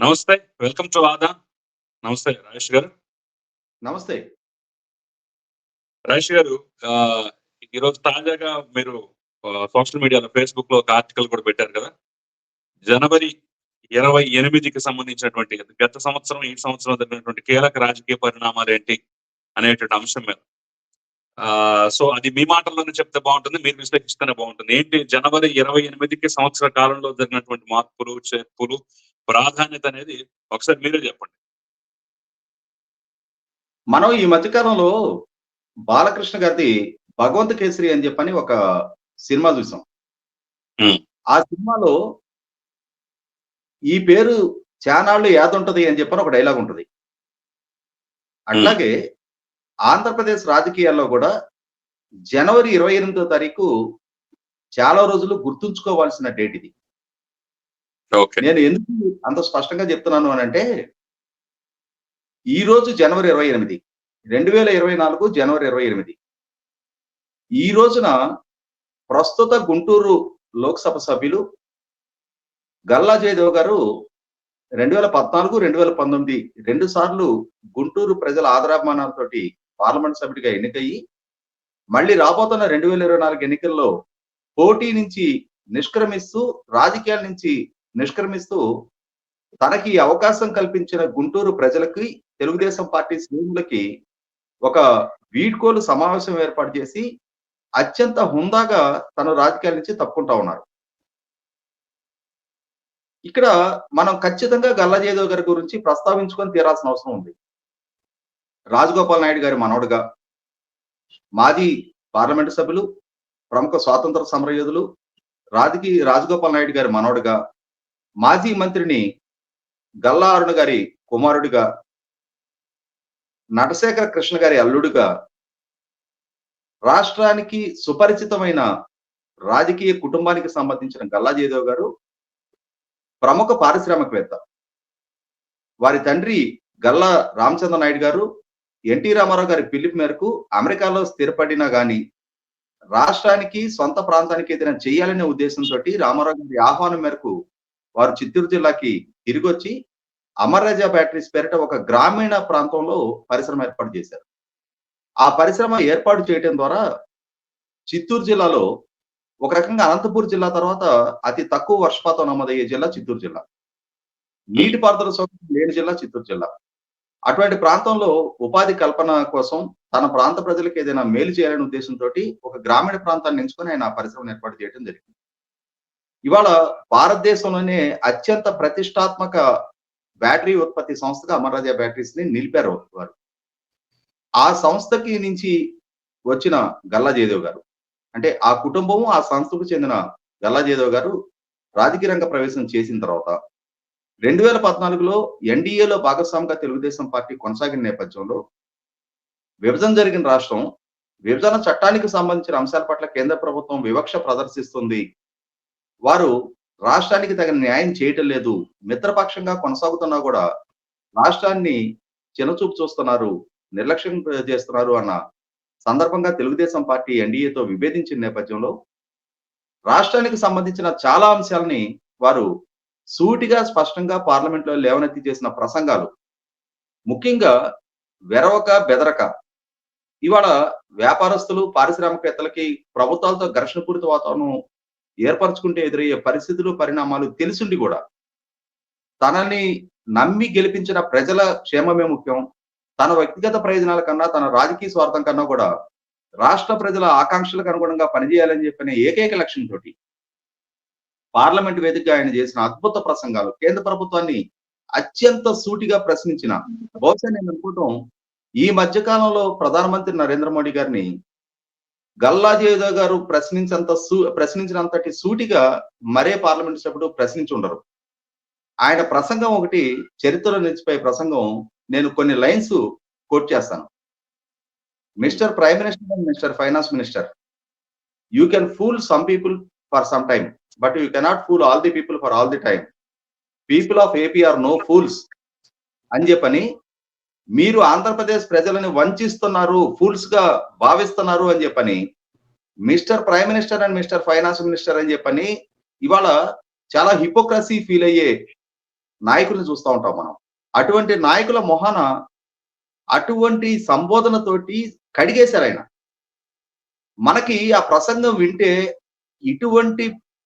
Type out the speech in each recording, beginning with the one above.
నమస్తే welcome to ఆదా నమస్తే రాజేష్ గారు. నమస్తే. రాజేష్ గారు ఈరోజు తాజాగా మీరు సోషల్ మీడియాలో ఫేస్బుక్లో ఒక ఆర్టికల్ కూడా పెట్టారు కదా? జనవరి ఇరవై ఎనిమిదికి సంబంధించినటువంటి గత సంవత్సరం ఈ సంవత్సరం జరిగినటువంటి కీలక రాజకీయ పరిణామాలు ఏంటి అనేటువంటి అంశం మీద. సో అది మీ మాటల్లోనే చెప్తే బాగుంటుంది మీరు విశ్లేషిస్తేనే బాగుంటుంది. ఏంటి? జనవరి ఇరవై ఎనిమిదికి సంవత్సర కాలంలో జరిగినటువంటి మార్పులు చేర్పులు ప్రాధాన్యత అనేది ఒకసారి మీరే చెప్పండి. మనం ఈ మధ్యకాలంలో బాలకృష్ణ గారిది భగవంత కేసరి అని చెప్పని ఒక సినిమా చూసాం. ఆ సినిమాలో ఈ పేరు చానాళ్ళు యాదుంటది అని చెప్పని ఒక డైలాగ్ ఉంటది అట్లాగే ఆంధ్రప్రదేశ్ రాజకీయాల్లో కూడా జనవరి ఇరవై ఎనిమిదో తారీఖు చాలా రోజులు గుర్తుంచుకోవాల్సిన డేట్ ఇది. నేను ఎందుకు అంత స్పష్టంగా చెప్తున్నాను అని అంటే ఈ రోజు జనవరి ఇరవై ఎనిమిది రెండు వేల ఇరవై నాలుగు జనవరి ఇరవై ఎనిమిది. ఈ రోజున ప్రస్తుత గుంటూరు లోక్సభ సభ్యులు గల్లా జయదేవ్ గారు రెండు వేల పద్నాలుగు రెండు వేల పంతొమ్మిది రెండు సార్లు గుంటూరు ప్రజల ఆదరాభిమానాలతోటి పార్లమెంట్ సభ్యుడిగా ఎన్నికయ్యి మళ్ళీ రాబోతున్న రెండు వేల ఇరవై నాలుగు ఎన్నికల్లో పోటీ నుంచి నిష్క్రమిస్తూ రాజకీయాల నుంచి నిష్క్రమిస్తూ తనకి అవకాశం కల్పించిన గుంటూరు ప్రజలకి తెలుగుదేశం పార్టీ శ్రేణులకి ఒక వీడ్కోలు సమావేశం ఏర్పాటు చేసి అత్యంత హుందాగా తన రాజకీయాల నుంచి తప్పుకుంటా ఉన్నారు. ఇక్కడ మనం ఖచ్చితంగా గల్లజేదేవ్ గారి గురించి ప్రస్తావించుకొని తీరాల్సిన అవసరం ఉంది. రాజగోపాల్ నాయుడు గారి మనవడుగా మాజీ పార్లమెంటు సభ్యులు ప్రముఖ స్వాతంత్ర సమరయోధులు రాజకీయ రాజగోపాల్ నాయుడు గారి మనవడుగా మాజీ మంత్రిని గల్లా అరుణ గారి కుమారుడిగా నటశేఖర కృష్ణ గారి అల్లుడుగా రాష్ట్రానికి సుపరిచితమైన రాజకీయ కుటుంబానికి సంబంధించిన గల్లా జయదేవ్ గారు ప్రముఖ పారిశ్రామికవేత్త. వారి తండ్రి గల్లా రామచంద్ర నాయుడు గారు ఎన్టీ రామారావు గారి పిలుపు మేరకు అమెరికాలో స్థిరపడినా గాని రాష్ట్రానికి సొంత ప్రాంతానికి ఏదైనా చేయాలనే ఉద్దేశంతో రామారావు గారి ఆహ్వానం మేరకు వారు చిత్తూరు జిల్లాకి తిరిగి వచ్చి అమర్రాజా బ్యాటరీస్ పేరిట ఒక గ్రామీణ ప్రాంతంలో పరిశ్రమ ఏర్పాటు చేశారు. ఆ పరిశ్రమ ఏర్పాటు చేయడం ద్వారా చిత్తూరు జిల్లాలో ఒక రకంగా అనంతపూర్ జిల్లా తర్వాత అతి తక్కువ వర్షపాతం నమోదయ్యే జిల్లా చిత్తూరు జిల్లా. నీటిపారుదల సౌకర్యం లేని జిల్లా చిత్తూరు జిల్లా. అటువంటి ప్రాంతంలో ఉపాధి కల్పన కోసం తన ప్రాంత ప్రజలకు ఏదైనా మేలు చేయాలనే ఉద్దేశంతో ఒక గ్రామీణ ప్రాంతాన్ని ఎంచుకొని ఆయన పరిశ్రమను ఏర్పాటు చేయడం జరిగింది. ఇవాళ భారతదేశంలోనే అత్యంత ప్రతిష్టాత్మక బ్యాటరీ ఉత్పత్తి సంస్థగా అమర్రాజా బ్యాటరీస్ని నిలిపారు వారు. ఆ సంస్థకి నుంచి వచ్చిన గల్లా జయదేవ్ గారు. అంటే ఆ కుటుంబము ఆ సంస్థకు చెందిన గల్లా జయదేవ్ గారు రాజకీయ రంగ ప్రవేశం చేసిన తర్వాత రెండు వేల పద్నాలుగులో ఎన్డీఏలో భాగస్వామిగా తెలుగుదేశం పార్టీ కొనసాగిన నేపథ్యంలో విభజన జరిగిన రాష్ట్రం విభజన చట్టానికి సంబంధించిన అంశాల పట్ల కేంద్ర ప్రభుత్వం వివక్ష ప్రదర్శిస్తుంది. వారు రాష్ట్రానికి తగిన న్యాయం చేయటం లేదు. మిత్రపక్షంగా కొనసాగుతున్నా కూడా రాష్ట్రాన్ని చిన్నచూపు చూస్తున్నారు నిర్లక్ష్యం చేస్తున్నారు అన్న సందర్భంగా తెలుగుదేశం పార్టీ ఎన్డీఏతో విభేదించిన నేపథ్యంలో రాష్ట్రానికి సంబంధించిన చాలా అంశాలని వారు సూటిగా స్పష్టంగా పార్లమెంట్లో లేవనెత్తి చేసిన ప్రసంగాలు ముఖ్యంగా వెరవక బెదరక. ఇవాళ వ్యాపారస్తులు పారిశ్రామికవేత్తలకి ప్రభుత్వాలతో ఘర్షణపూరిత వాతావరణం ఏర్పరచుకుంటే ఎదురయ్యే పరిస్థితులు పరిణామాలు తెలిసిండి కూడా. తనని నమ్మి గెలిపించిన ప్రజల క్షేమమే ముఖ్యం. తన వ్యక్తిగత ప్రయోజనాల కన్నా తన రాజకీయ స్వార్థం కన్నా కూడా రాష్ట్ర ప్రజల ఆకాంక్షలకు అనుగుణంగా పనిచేయాలని చెప్పిన ఏకైక లక్ష్యంతో పార్లమెంట్ వేదిక ఆయన చేసిన అద్భుత ప్రసంగాలు కేంద్ర ప్రభుత్వాన్ని అత్యంత సూటిగా ప్రశ్నించిన బహుశా నేను అనుకోవటం ఈ మధ్య కాలంలో ప్రధానమంత్రి నరేంద్ర మోడీ గారిని గల్లా జయదేవ్ గారు ప్రశ్నించంత సూ ప్రశ్నించినంతటి సూటిగా మరే పార్లమెంట్ సభ్యుడు ప్రశ్నించి ఉండరు. ఆయన ప్రసంగం ఒకటి చరిత్రలో నిలిచిపోయే ప్రసంగం నేను కొన్ని లైన్స్ కోట్ చేస్తాను. Mister prime minister and mister finance minister you can fool some people for some time. But you cannot fool all the people for all the time people of AP are no fools అని చెప్పని మీరు ఆంధ్రప్రదేశ్ ప్రజలని వంచిస్తున్నారు ఫూల్స్గా భావిస్తున్నారు అని చెప్పని mister prime minister and mister finance minister అని చెప్పని ఇవాళ చాలా హిపోక్రసీ ఫీల్ అయ్యే నాయకుల్ని చూస్తూ ఉంటాం మనం. అటువంటి నాయకుల మొహాన అటువంటి సంబోధనతోటి కడిగేశారు ఆయన. మనకి ఆ ప్రసంగం వింటే ఇటువంటి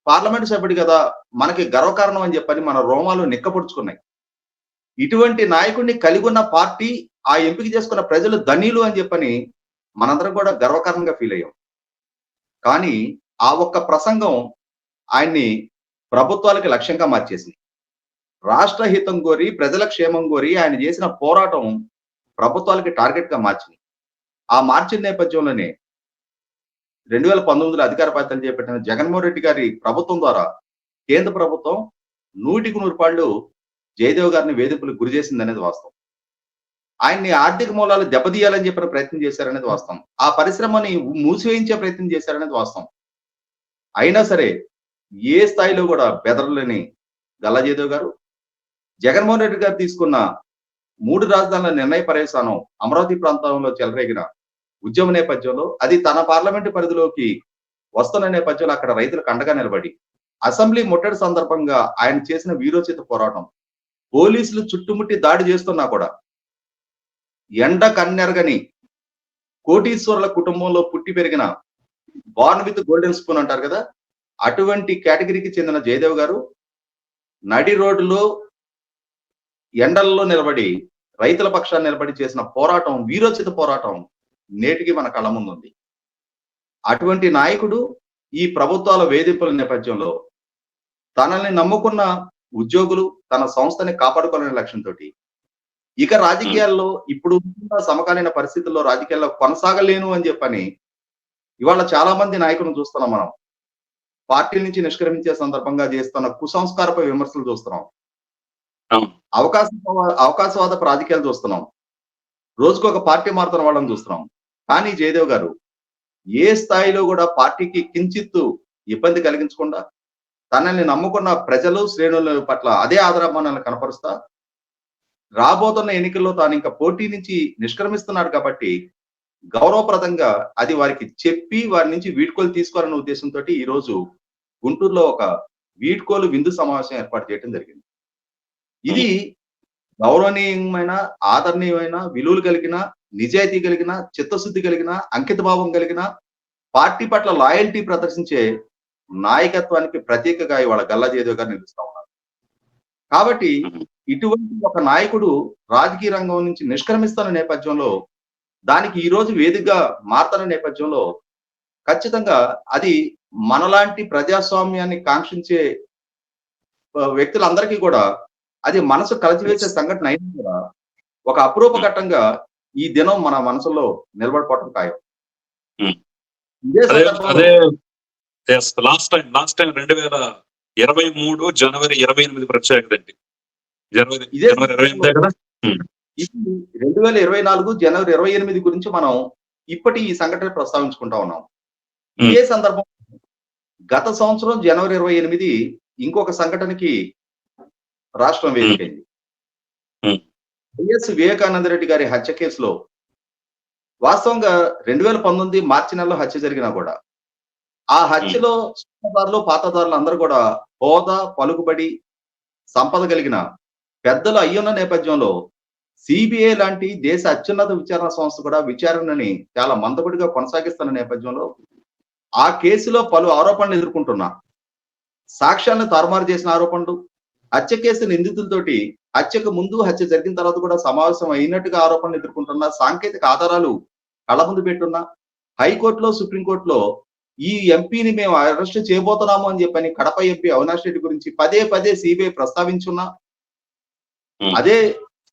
పార్లమెంట్ సభ్యుడు కదా మనకి గర్వకారణం అని చెప్పని మన రోమాలు నిక్కపొడుచుకున్నాయి ఇటువంటి నాయకుడిని కలిగి ఉన్న పార్టీ ఆ ఎంపిక చేసుకున్న ప్రజలు ధనీలు అని చెప్పని మనందరం కూడా గర్వకారణంగా ఫీల్ అయ్యాం. కానీ ఆ ఒక్క ప్రసంగం ఆయన్ని ప్రభుత్వాలకి లక్ష్యంగా మార్చేసింది. రాష్ట్ర హితం కోరి ప్రజల క్షేమం కోరి ఆయన చేసిన పోరాటం ప్రభుత్వాలకి టార్గెట్గా మార్చింది. ఆ మార్చిన నేపథ్యంలోనే రెండు వేల పంతొమ్మిదిలో అధికార బాధ్యతలు చేపట్టిన జగన్మోహన్ రెడ్డి గారి ప్రభుత్వం ద్వారా కేంద్ర ప్రభుత్వం నూటికి నూరు పాళ్ళు జయదేవ్ గారిని వేధింపులకు గురి చేసింది అనేది వాస్తవం. ఆయన్ని ఆర్థిక మూలాలు దెబ్బతీయాలని చెప్పిన ప్రయత్నం చేశారనేది వాస్తవం. ఆ పరిశ్రమని మూసివేయించే ప్రయత్నం చేశారనేది వాస్తవం. అయినా సరే ఏ స్థాయిలో కూడా బెదరలేని గల్లా జయదేవ్ గారు జగన్మోహన్ రెడ్డి గారు తీసుకున్న మూడు రాజధానుల నిర్ణయ పర్యవసానం అమరావతి ప్రాంతంలో చెలరేగిన ఉద్యమ నేపథ్యంలో అది తన పార్లమెంటు పరిధిలోకి వస్తున్న నేపథ్యంలో అక్కడ రైతులకు అండగా నిలబడి అసెంబ్లీ ముట్టడి సందర్భంగా ఆయన చేసిన వీరోచిత పోరాటం పోలీసులు చుట్టుముట్టి దాడి చేస్తున్నా కూడా ఎండ కన్నెరగని కోటీశ్వరుల కుటుంబంలో పుట్టి పెరిగిన బార్న్ విత్ గోల్డెన్ స్పూన్ అంటారు కదా అటువంటి కేటగిరీకి చెందిన జయదేవ్ గారు నడి రోడ్డులో ఎండల్లో నిలబడి రైతుల పక్షాన్ని నిలబడి చేసిన పోరాటం వీరోచిత పోరాటం నేటికి మన కళ్ళ ముందు ఉంది. అటువంటి నాయకుడు ఈ ప్రభుత్వాల వేధింపుల నేపథ్యంలో తనని నమ్ముకున్న ఉద్యోగులు తన సంస్థని కాపాడుకోవాలనే లక్ష్యంతో ఇక రాజకీయాల్లో ఇప్పుడు సమకాలీన పరిస్థితుల్లో రాజకీయాల్లో కొనసాగలేను అని చెప్పని ఇవాళ చాలా మంది నాయకులను చూస్తున్నాం మనం. పార్టీ నుంచి నిష్క్రమించే సందర్భంగా చేస్తున్న కుసంస్కారపై విమర్శలు చూస్తున్నాం. అవకాశ అవకాశవాద రాజకీయాలు చూస్తున్నాం. రోజుకు ఒక పార్టీ మారుతున్న వాళ్ళని చూస్తున్నాం. కానీ జయదేవ్ గారు ఏ స్థాయిలో కూడా పార్టీకి కించిత్తు ఇబ్బంది కలిగించకుండా తనని నమ్ముకున్న ప్రజలు శ్రేణుల పట్ల అదే ఆదరాభిమానాలను కనపరుస్తా రాబోతున్న ఎన్నికల్లో తాను ఇంకా పోటీ నుంచి నిష్క్రమిస్తున్నాడు కాబట్టి గౌరవప్రదంగా అది వారికి చెప్పి వారి నుంచి వీడ్కోలు తీసుకోవాలనే ఉద్దేశంతో ఈ రోజు గుంటూరులో ఒక వీడ్కోలు విందు సమావేశం ఏర్పాటు చేయడం జరిగింది. ఇది గౌరవనీయమైన ఆదరణీయమైన విలువలు కలిగిన నిజాయితీ కలిగిన చిత్తశుద్ధి కలిగిన అంకిత భావం కలిగిన పార్టీ పట్ల లాయల్టీ ప్రదర్శించే నాయకత్వానికి ప్రతీకగా ఇవాళ గల్లా జయదేవ్ గారు నిలుస్తా ఉన్నారు. కాబట్టి ఇటువంటి ఒక నాయకుడు రాజకీయ రంగం నుంచి నిష్క్రమిస్తున్న నేపథ్యంలో దానికి ఈ రోజు వేదికగా మారుతున్న నేపథ్యంలో ఖచ్చితంగా అది మనలాంటి ప్రజాస్వామ్యాన్ని కాంక్షించే వ్యక్తులందరికీ కూడా అది మనసు కలిసివేసే సంఘటన అయినా కూడా ఒక అపురూప ఘట్టంగా ఈ దినం మన మనసులో నిలబడిపోవటం ఖాయం. అదే లాస్ట్ టైం లాస్ట్ టైం రెండు వేల ఇరవై మూడు జనవరి ఇరవై ఎనిమిది ప్రత్యేకత అండి జనవరి జనవరి ఇరవై ఎనిమిదే కదా? రెండు వేల ఇరవై నాలుగు జనవరి ఇరవై ఎనిమిది గురించి మనం ఇప్పటి ఈ సంఘటన ప్రస్తావించుకుంటా ఉన్నాం. ఇదే సందర్భం గత సంవత్సరం జనవరి ఇరవై ఎనిమిది ఇంకొక సంఘటనకి రాష్ట్రం వేదికైంది. వైఎస్ వివేకానంద రెడ్డి గారి హత్య కేసులో వాస్తవంగా రెండు వేల పంతొమ్మిది మార్చి నెలలో హత్య జరిగినా కూడా ఆ హత్యలో సూత్రధారులు పాతదారులు అందరూ కూడా హోదా పలుకుబడి సంపద కలిగిన పెద్దలు అయ్యున్న నేపథ్యంలో సిబిఐ లాంటి దేశ అత్యున్నత విచారణ సంస్థ కూడా విచారణని చాలా మందబడిగా కొనసాగిస్తున్న నేపథ్యంలో ఆ కేసులో పలు ఆరోపణలు ఎదుర్కొంటున్నా సాక్ష్యాలను తారుమారు చేసిన ఆరోపణలు హత్య కేసు నిందితులతోటి హత్యకు ముందు హత్య జరిగిన తర్వాత కూడా సమావేశం అయినట్టుగా ఆరోపణలు ఎదుర్కొంటున్న సాంకేతిక ఆధారాలు కళ్ళ ముందు పెట్టున్నా హైకోర్టులో సుప్రీంకోర్టులో ఈ ఎంపీని మేము అరెస్ట్ చేయబోతున్నాము అని చెప్పని కడప ఎంపీ అవినాష్ రెడ్డి గురించి పదే పదే సిబిఐ ప్రస్తావించున్నా. అదే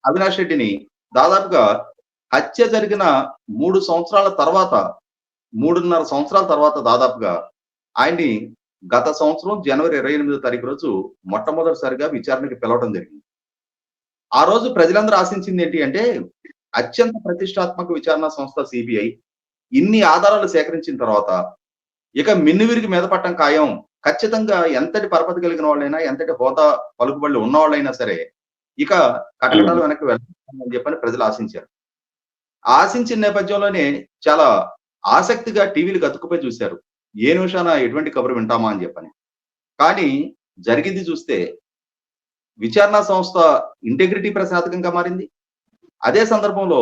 అవినాష్ రెడ్డిని దాదాపుగా హత్య జరిగిన మూడు సంవత్సరాల తర్వాత మూడున్నర సంవత్సరాల తర్వాత దాదాపుగా ఆయన్ని గత సంవత్సరం జనవరి ఇరవై ఎనిమిదో తారీఖు రోజు మొట్టమొదటిసారిగా విచారణకి పిలవడం జరిగింది ఆ రోజు ప్రజలందరూ ఆశించింది ఏంటి అంటే అత్యంత ప్రతిష్టాత్మక విచారణ సంస్థ సిబిఐ ఇన్ని ఆధారాలు సేకరించిన తర్వాత ఇక మిన్నువిరికి మీద పట్టం ఖాయం. ఖచ్చితంగా ఎంతటి పరపతి కలిగిన వాళ్ళైనా ఎంతటి హోదా పలుకుబడి ఉన్న వాళ్ళైనా సరే ఇక కటకటాలు వెనక్కి వెళ్తామని చెప్పని ప్రజలు ఆశించారు. ఆశించిన నేపథ్యంలోనే చాలా ఆసక్తిగా టీవీలు గతుకుపోయి చూశారు. ఏ నిమిషాన ఎటువంటి కబురు వింటామా అని చెప్పని. కానీ జరిగింది చూస్తే విచారణ సంస్థ ఇంటెగ్రిటీ ప్రశ్నార్థకంగా మారింది అదే సందర్భంలో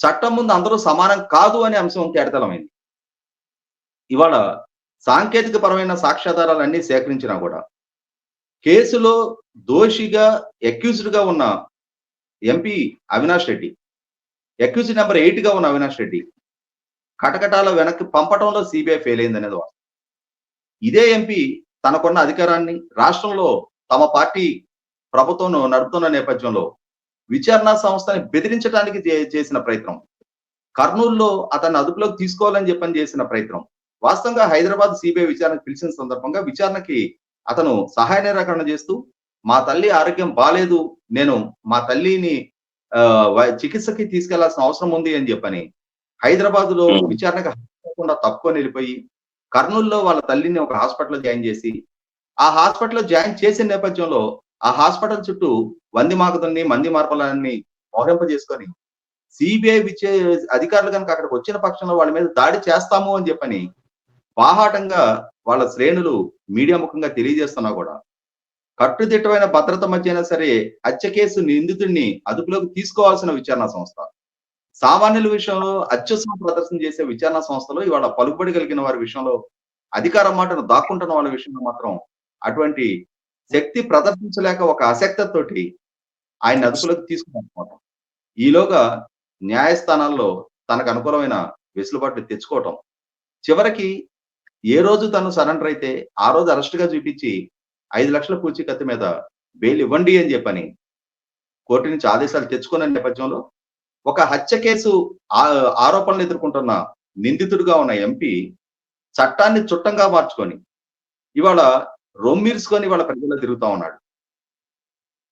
చట్టం ముందు అందరూ సమానం కాదు అనే అంశం తేటతలమైంది ఇవాళ సాంకేతిక పరమైన సాక్ష్యాధారాలన్నీ సేకరించినా కూడా కేసులో దోషిగా అక్యూజ్డ్గా ఉన్న MP Avinash Reddy accuse number ఎయిట్గా ఉన్న అవినాష్ రెడ్డి కటకటాల వెనక్కి పంపటంలో సిబిఐ ఫెయిల్ అయింది అనేది వాస్తవం. ఇదే ఎంపీ తనకున్న అధికారాన్ని రాష్ట్రంలో తమ పార్టీ ప్రభుత్వం నడుపుతున్న నేపథ్యంలో విచారణ సంస్థని బెదిరించడానికి చేసిన ప్రయత్నం కర్నూలులో అతన్ని అదుపులోకి తీసుకోవాలని చెప్పని చేసిన ప్రయత్నం వాస్తవంగా హైదరాబాద్ సిబిఐ విచారణకు పిలిచిన సందర్భంగా విచారణకి అతను సహాయ నిరాకరణ చేస్తూ మా తల్లి ఆరోగ్యం బాలేదు నేను మా తల్లిని చికిత్సకి తీసుకెళ్ళాల్సిన అవసరం ఉంది అని చెప్పని హైదరాబాద్లో. విచారణకు హాజరవ్వకుండా తప్పుకొని వెళ్ళిపోయి కర్నూలులో వాళ్ళ తల్లిని ఒక హాస్పిటల్లో జాయిన్ చేసి ఆ హాస్పిటల్లో జాయిన్ చేసిన నేపథ్యంలో ఆ హాస్పిటల్ చుట్టూ వంది మాకుదని మంది మార్పలని మోహింపజేసుకొని సిబిఐ విచ్చే అధికారులు కనుక అక్కడికి వచ్చిన పక్షంలో వాళ్ళ మీద దాడి చేస్తాము అని చెప్పని బాహాటంగా వాళ్ళ శ్రేణులు మీడియా ముఖంగా తెలియజేస్తున్నా కూడా కట్టుదిట్టమైన భద్రత మధ్య అయినా సరే హత్య కేసు నిందితుడిని అదుపులోకి తీసుకోవాల్సిన విచారణ సంస్థ. సామాన్యుల విషయంలో అత్యుత్సవం ప్రదర్శన చేసే విచారణ సంస్థలో ఇవాళ పలుకుబడి కలిగిన వారి విషయంలో అధికార మాటను దాక్కుంటున్న వాళ్ళ విషయంలో మాత్రం అటువంటి శక్తి ప్రదర్శించలేక ఒక అసక్తతోటి ఆయన అదుపులోకి తీసుకున్నాం ఈలోగా న్యాయస్థానాల్లో తనకు అనుకూలమైన వెసులుబాట్లు తెచ్చుకోవటం. చివరికి ఏ రోజు తను సరెండర్ అయితే ఆ రోజు అరెస్ట్గా చూపించి ఐదు లక్షల పూచీకత్తు మీద బెయిల్ ఇవ్వండి అని చెప్పని కోర్టు నుంచి ఆదేశాలు తెచ్చుకున్న నేపథ్యంలో ఒక హత్య కేసు ఆ- ఆరోపణలు ఎదుర్కొంటున్న నిందితుడిగా ఉన్న ఎంపీ చట్టాన్ని చుట్టంగా మార్చుకొని ఇవాళ రొమ్మిర్చుకొని వాళ్ళ ప్రజల్లో తిరుగుతా ఉన్నాడు.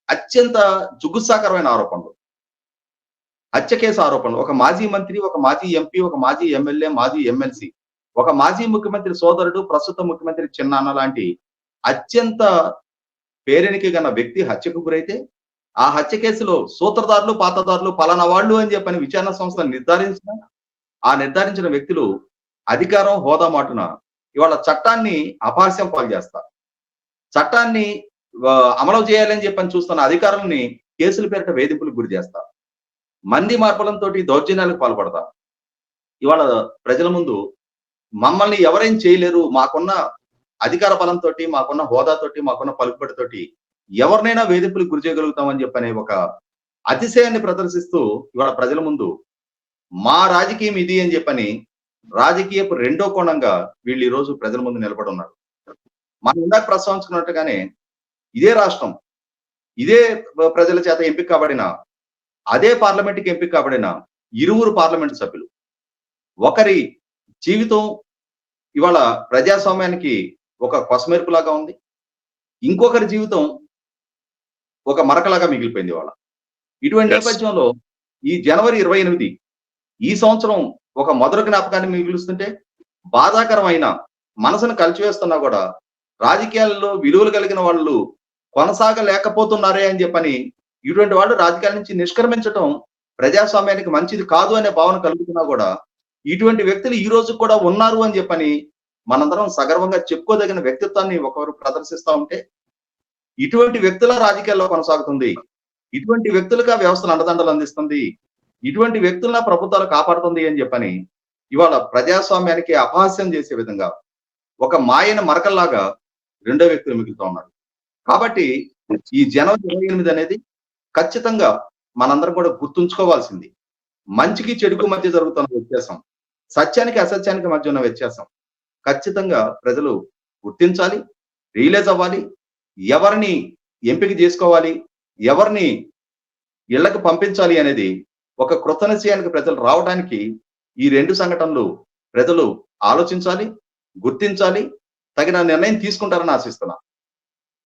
అత్యంత జుగుత్సాకరమైన ఆరోపణలు. హత్య కేసు ఆరోపణలు. ఒక మాజీ మంత్రి ఒక మాజీ ఎంపీ ఒక మాజీ ఎమ్మెల్యే మాజీ ఎమ్మెల్సీ ఒక మాజీ ముఖ్యమంత్రి సోదరుడు ప్రస్తుత ముఖ్యమంత్రి చిన్నాన్న లాంటి అత్యంత పేరెనికి గన్న వ్యక్తి హత్యకు గురైతే ఆ హత్య కేసులో సూత్రధారులు పాతదారులు పలానా వాళ్ళు అని చెప్పని విచారణ సంస్థ నిర్ధారించిన ఆ నిర్ధారించిన వ్యక్తులు అధికారం హోదా మాటున ఇవాళ చట్టాన్ని అపహాస్యం పాలు చేస్తారు. చట్టాన్ని అమలు చేయాలని చెప్పని చూస్తున్న అధికారులని కేసుల పేరిట వేధింపులకు గురి చేస్తారు మంది మార్పులంతో దౌర్జన్యాలకు పాల్పడతారు ఇవాళ ప్రజల ముందు మమ్మల్ని ఎవరేం చేయలేరు మాకున్న అధికార బలంతో మాకున్న హోదాతోటి మాకున్న పలుకుబడితోటి ఎవరినైనా వేధింపులకు గురి చేయగలుగుతామని చెప్పనే ఒక అతిశయాన్ని ప్రదర్శిస్తూ ఇవాళ ప్రజల ముందు మా రాజకీయం ఇది అని చెప్పని రాజకీయపు రెండో కోణంగా వీళ్ళు ఈ రోజు ప్రజల ముందు నిలబడి ఉన్నారు. మనం ఇందాక ప్రస్తావించుకున్నట్టుగానే ఇదే రాష్ట్రం ఇదే ప్రజల చేత ఎంపిక కాబడిన అదే పార్లమెంట్కి ఎంపిక కాబడిన ఇరువురు పార్లమెంటు సభ్యులు. ఒకరి జీవితం ఇవాళ ప్రజాస్వామ్యానికి ఒక కొసమెరుపులాగా ఉంది. ఇంకొకరి జీవితం ఒక మరకలాగా మిగిలిపోయింది ఇవాళ. ఇటువంటి. నేపథ్యంలో ఈ జనవరి ఇరవై ఎనిమిది ఈ సంవత్సరం ఒక మధుర జ్ఞాపకాన్ని మిగులుస్తుంటే బాధాకరమైన మనసును కలిచివేస్తున్నా కూడా రాజకీయాల్లో విలువలు కలిగిన వాళ్ళు కొనసాగలేకపోతున్నారే అని చెప్పని ఇటువంటి వాళ్ళు రాజకీయాల నుంచి నిష్క్రమించటం ప్రజాస్వామ్యానికి మంచిది కాదు అనే భావన కలుగుతున్నా కూడా ఇటువంటి వ్యక్తులు ఈ రోజు కూడా ఉన్నారు అని చెప్పని మనందరం సగర్వంగా చెప్పుకోదగిన వ్యక్తిత్వాన్ని ఒకరు ప్రదర్శిస్తూ ఉంటే ఇటువంటి వ్యక్తుల రాజకీయాల్లో కొనసాగుతుంది. ఇటువంటి వ్యక్తులుగా వ్యవస్థను అండదండలు అందిస్తుంది. ఇటువంటి వ్యక్తుల ప్రభుత్వాలు కాపాడుతుంది అని చెప్పని ఇవాళ ప్రజాస్వామ్యానికి అపహాస్యం చేసే విధంగా ఒక మాయన మరకల్లాగా రెండో వ్యక్తులు మిగులుతూ ఉన్నారు. కాబట్టి ఈ జనవరి ఇరవై ఎనిమిది అనేది ఖచ్చితంగా మనందరం కూడా గుర్తుంచుకోవాల్సింది. మంచికి చెడుకు మధ్య జరుగుతున్న వ్యత్యాసం సత్యానికి అసత్యానికి మధ్య ఉన్న వ్యత్యాసం. ఖచ్చితంగా ప్రజలు గుర్తించాలి రియలైజ్ అవ్వాలి ఎవరిని ఎంపిక చేసుకోవాలి ఎవరిని ఇళ్ళకు పంపించాలి అనేది ఒక కృతనిశ్చయానికి ప్రజలు రావడానికి ఈ రెండు సంఘటనలు ప్రజలు ఆలోచించాలి గుర్తించాలి తగిన నిర్ణయం తీసుకుంటారని ఆశిస్తున్నా